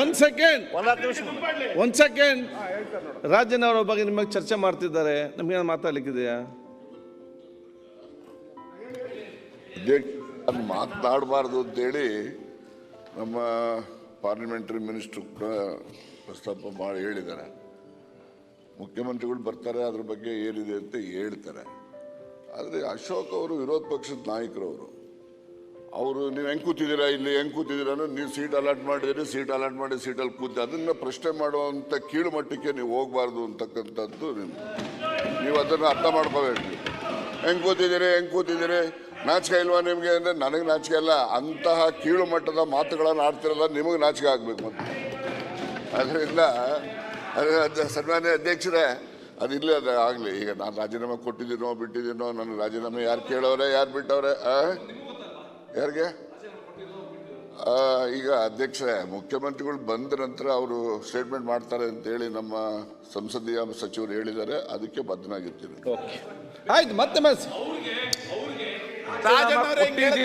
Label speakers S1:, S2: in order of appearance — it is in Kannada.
S1: ಒಂದ್ ಸೆಕೆಂಡ್
S2: ನಿಮಿಷ
S1: ಸೆಕೆಂಡ್ ಅವರ ಬಗ್ಗೆ ನಿಮಗೆ ಚರ್ಚೆ ಮಾಡ್ತಿದ್ದಾರೆ. ನಮ್ಗೆ ಮಾತಾಡ್ಲಿಕ್ಕಿದೆಯಾ?
S3: ಮಾತನಾಡಬಾರ್ದು ಅಂತೇಳಿ ನಮ್ಮ ಪಾರ್ಲಿಮೆಂಟರಿ ಮಿನಿಸ್ಟ್ರು ಕೂಡ ಪ್ರಸ್ತಾಪ ಮಾಡಿ ಹೇಳಿದ್ದಾರೆ. ಮುಖ್ಯಮಂತ್ರಿಗಳು ಬರ್ತಾರೆ, ಅದ್ರ ಬಗ್ಗೆ ಏನಿದೆ ಅಂತ ಹೇಳ್ತಾರೆ. ಆದರೆ ಅಶೋಕ್ ಅವರು ವಿರೋಧ ಪಕ್ಷದ ನಾಯಕರು ಅವರು ನೀವು ಹೆಂಗೆ ಕೂತಿದ್ದೀರಾ? ಇಲ್ಲಿ ಹೆಂಗೆ ಕೂತಿದ್ದೀರಾ ನೀವು ಸೀಟ್ ಅಲಾಟ್ ಮಾಡಿದಿರಿ ಸೀಟ್ ಅಲಾಟ್ ಮಾಡಿ ಸೀಟಲ್ಲಿ ಕೂತಿ ಅದನ್ನು ಪ್ರಶ್ನೆ ಮಾಡುವಂಥ ಕೀಳು ಮಟ್ಟಕ್ಕೆ ನೀವು ಹೋಗಬಾರ್ದು ಅಂತಕ್ಕಂಥದ್ದು ನಿಮ್ಮ ನೀವು ಅದನ್ನು ಅರ್ಥ ಮಾಡ್ಕೋಬೇಕು. ಹೆಂಗೆ ಕೂತಿದ್ದೀರಿ? ಹೆಂಗೆ ಕೂತಿದ್ದೀರಿ? ನಾಚಿಕೆ ಇಲ್ವಾ ನಿಮಗೆ? ಅಂದರೆ ನನಗೆ ನಾಚಿಕೆ ಇಲ್ಲ ಅಂತಹ ಕೀಳು ಮಟ್ಟದ ಮಾತುಗಳನ್ನು ಆಡ್ತಿರಲ್ಲ ನಿಮಗೆ ನಾಚಿಕೆ ಆಗಬೇಕು ಮತ್ತು. ಅದರಿಂದ ಅದು ಸನ್ಮಾನ್ಯ ಅಧ್ಯಕ್ಷರೇ, ಅದು ಇಲ್ಲೇ ಅದು ಆಗಲಿ. ಈಗ ನಾನು ರಾಜೀನಾಮೆ ಕೊಟ್ಟಿದ್ದೀನೋ, ಬಿಟ್ಟಿದ್ದೀನೋ, ನನ್ನ ರಾಜೀನಾಮೆ ಯಾರು ಕೇಳೋರೆ, ಯಾರು ಬಿಟ್ಟವ್ರೆ? ಯಾರಿಗೆ? ಆ, ಈಗ ಅಧ್ಯಕ್ಷೆ ಮುಖ್ಯಮಂತ್ರಿಗಳು ಬಂದ ನಂತರ ಅವರು ಸ್ಟೇಟ್ಮೆಂಟ್ ಮಾಡ್ತಾರೆ ಅಂತೇಳಿ ನಮ್ಮ ಸಂಸದೀಯ ಸಚಿವರು ಹೇಳಿದ್ದಾರೆ. ಅದಕ್ಕೆ ಬದ್ಧನಾಗಿರ್ತೀನಿ.
S1: ಆಯ್ತು ಮತ್ತೆ